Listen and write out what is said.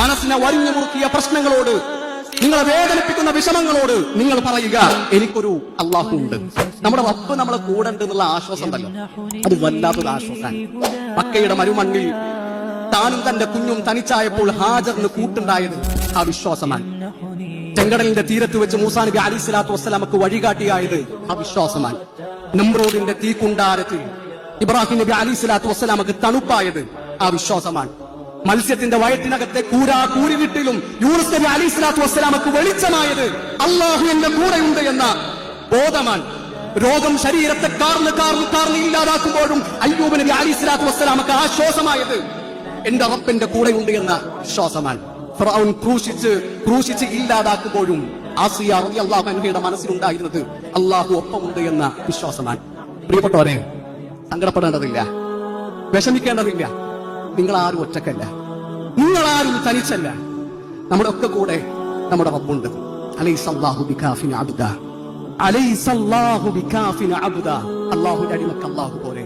മനസ്സിനെ വരിഞ്ഞു മുറുക്കിയ പ്രശ്നങ്ങളോട് നിങ്ങളെ വേദനിപ്പിക്കുന്ന വിഷമങ്ങളോട് നിങ്ങൾ പറയുക എനിക്കൊരു അള്ളാഹു ഉണ്ട്. നമ്മുടെ വപ്പ് നമ്മളെ കൂടെ ഉണ്ട് എന്നുള്ള ആശ്വാസം ഉണ്ടല്ലോ അത് വല്ലാത്തൊരു ആശ്വാസമാണ്. മക്കയുടെ മരുമണ്ണിൽ താനും തന്റെ കുഞ്ഞും തനിച്ചായപ്പോൾ ഹാജറിന് കൂട്ടുണ്ടായത് ആ വിശ്വാസമാണ്. ചെങ്കടലിന്റെ തീരത്ത് വെച്ച് മൂസാ നബി അലി സ്വലാത്തു വസ്സലാമക്ക് വഴികാട്ടിയായത് ആ വിശ്വാസമാണ്. നമ്രോദിന്റെ തീക്കുണ്ടാരത്തിൽ ഇബ്രാഹിം നബി അലി സ്വലാത്തു വസ്സലാമക്ക് തണുപ്പായത് ആ വിശ്വാസമാണ്. മത്സ്യത്തിന്റെ വയറ്റിനകത്തെ കൂരാ കൂരിവിട്ടിലും യൂനുസ് നബി അലി സ്വലാത്തു വസ്സലാമക്ക് വെളിച്ചമായത് അള്ളാഹു എന്റെ കൂടെയുണ്ട് എന്ന ബോധമാണ് രോഗം ശരീരത്തെ കാർന്ന് കാർന്ന് കാർന്ന് ഇല്ലാതാക്കുമ്പോഴും അയ്യൂബ് നബി അലി സ്വലാത്തു വസ്സലാമക്ക് ആശ്വാസമായത് എന്റെ റബ്ബിന്റെ കൂടെയുണ്ട് എന്ന വിശ്വാസമാണ് ഫിറഔൻ ക്രൂശിച്ച് ക്രൂശിച്ച് ഇല്ലാതാക്കുമ്പോഴും ആസിയ റളിയല്ലാഹു അൻഹയുടെ മനസ്സിലുണ്ടായിരുന്നത് അള്ളാഹു ഒപ്പമുണ്ട് എന്ന വിശ്വാസമാണ് പ്രിയപ്പെട്ടവരെ സങ്കടപ്പെടേണ്ടതില്ല. വിഷമിക്കേണ്ടതില്ല. നിങ്ങൾ ആരും ഒറ്റക്കല്ല. നിങ്ങൾ ആരും തനിച്ചല്ല. നമ്മുടെ ഒക്കെ കൂടെ നമ്മുടെ റബ്ബുണ്ട്. അലൈസല്ലാഹു അലൈസല്ലാഹു അല്ലാഹുവിന്റെ അടിമക്ക് അള്ളാഹു പോലെ.